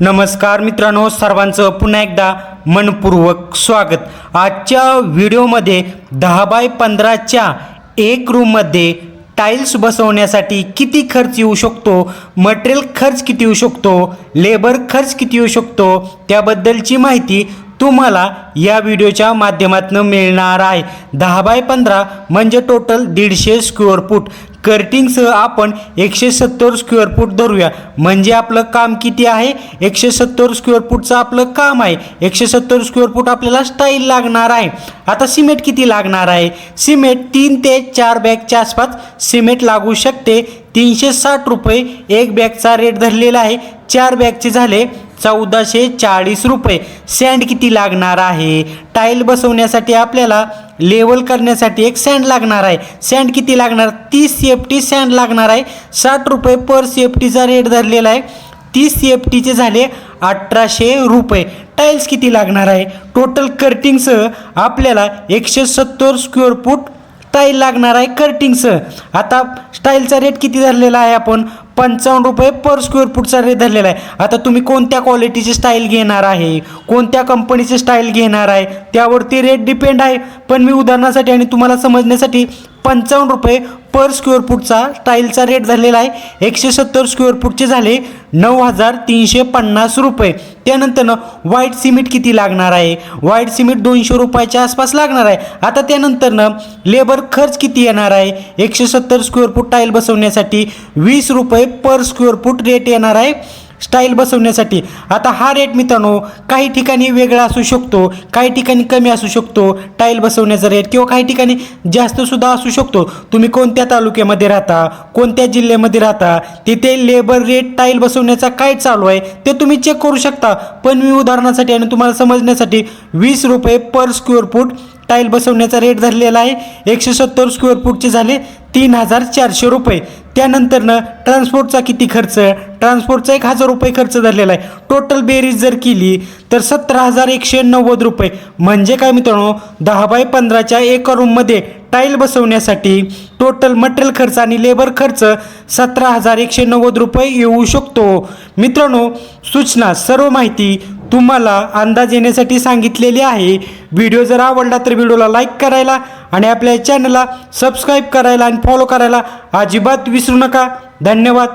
नमस्कार मित्रांनो सर्वांचं पुन्हा एकदा मनपूर्वक स्वागत. आजच्या व्हिडिओमध्ये दहा बाय पंधराच्या एक रूममध्ये टाईल्स बसवण्यासाठी किती खर्च येऊ शकतो मटेरियल खर्च किती येऊ शकतो लेबर खर्च किती येऊ शकतो त्याबद्दलची माहिती तुम्हाला या व्हिडिओच्या माध्यमातून मिळणार आहे. दहा बाय पंधरा म्हणजे टोटल दीडशे स्क्वेअर फूट कर्टिंगसह आपण एकशे सत्तर स्क्वेअर फूट धरूया. म्हणजे आपलं काम किती आहे? एकशे सत्तर स्क्वेअर फूटचं आपलं काम आहे. एकशे सत्तर स्क्वेअर फूट आपल्याला स्टाईल लागणार आहे. आता सिमेंट किती लागणार आहे? सिमेंट तीन ते चार बॅगच्या आसपास सिमेंट लागू शकते. तीनशे साठ रुपये एक बॅगचा रेट धरलेला आहे. चार बॅगचे झाले चौदाशे चाळीस रुपये. सँड किती लागणार आहे? टाईल बसवण्यासाठी आपल्याला लेवल करण्यासाठी एक सँड लागणार आहे. सँड किती लागणार? तीस सी एफ टी सँड लागणार आहे. साठ रुपये पर सी एफ टीचा रेट धरलेला आहे. तीस सी एफ टीचे झाले अठराशे रुपये. टाईल्स किती लागणार आहे? टोटल कर्टिंगसह आपल्याला एकशे सत्तर स्क्वेअर फूट टाईल लागणार आहे कटिंगसह आता स्टाईलचा रेट किती धरलेला आहे आपण? पंचावन्न रुपये पर स्क्वेअर फूटचा रेट धरलेला आहे. आता तुम्ही कोणत्या क्वालिटीची स्टाईल घेणार आहे? कोणत्या कंपनीची स्टाईल घेणार आहे? त्यावरती रेट डिपेंड आहे. पण मी उदाहरणासाठी आणि तुम्हाला समजण्यासाठी पंचावन्न रुपये पर स्क्वेअर फूटचा टाईलचा रेट झालेला आहे. एकशे सत्तर स्क्वेअर फूटचे झाले नऊ हजार तीनशे पन्नास रुपये. त्यानंतरनं व्हाईट सिमेंट किती लागणार आहे? व्हाईट सिमेंट दोनशे रुपयाच्या आसपास लागणार आहे. आता त्यानंतरनं लेबर खर्च किती येणार आहे? एकशे सत्तर स्क्वेअर फूट टाईल बसवण्यासाठी वीस रुपये पर स्क्वेअर फूट रेट येणार आहे स्टाईल बसवण्यासाठी. आता हा रेट मित्रांनो काही ठिकाणी वेगळा असू शकतो काही ठिकाणी कमी असू शकतो टाईल बसवण्याचा रेट किंवा काही ठिकाणी जास्त सुद्धा असू शकतो. तुम्ही कोणत्या तालुक्यामध्ये राहता कोणत्या जिल्ह्यामध्ये राहता तिथे लेबर रेट टाईल बसवण्याचा काय चालू आहे ते तुम्ही चेक करू शकता. पण मी उदाहरणासाठी आणि तुम्हाला समजण्यासाठी वीस रुपये पर स्क्वेअर फूट टाईल बसवण्याचा रेट धरलेला आहे. एकशे सत्तर स्क्वेअर फूटचे झाले तीन हजार चारशे रुपये. त्यानंतरनं ट्रान्सपोर्टचा किती खर्च? ट्रान्सपोर्टचा एक हजार रुपये खर्च धरलेला आहे. टोटल बेरीज जर केली तर सतरा हजार एकशे नव्वद रुपये. म्हणजे काय मित्रांनो दहा बाय पंधराच्या एका रूममध्ये टाईल बसवण्यासाठी टोटल मटेरियल खर्च आणि लेबर खर्च सतरा हजार एकशे नव्वद रुपये येऊ शकतो. मित्रांनो सूचना सर्व माहिती तुम्हाला अंदाज येण्यासाठी सांगितलेली आहे. व्हिडिओ जर आवडला तर व्हिडिओला लाईक करायला आणि आपल्या चॅनलला सबस्क्राईब करायला आणि फॉलो करायला अजिबात विसरू नका. धन्यवाद.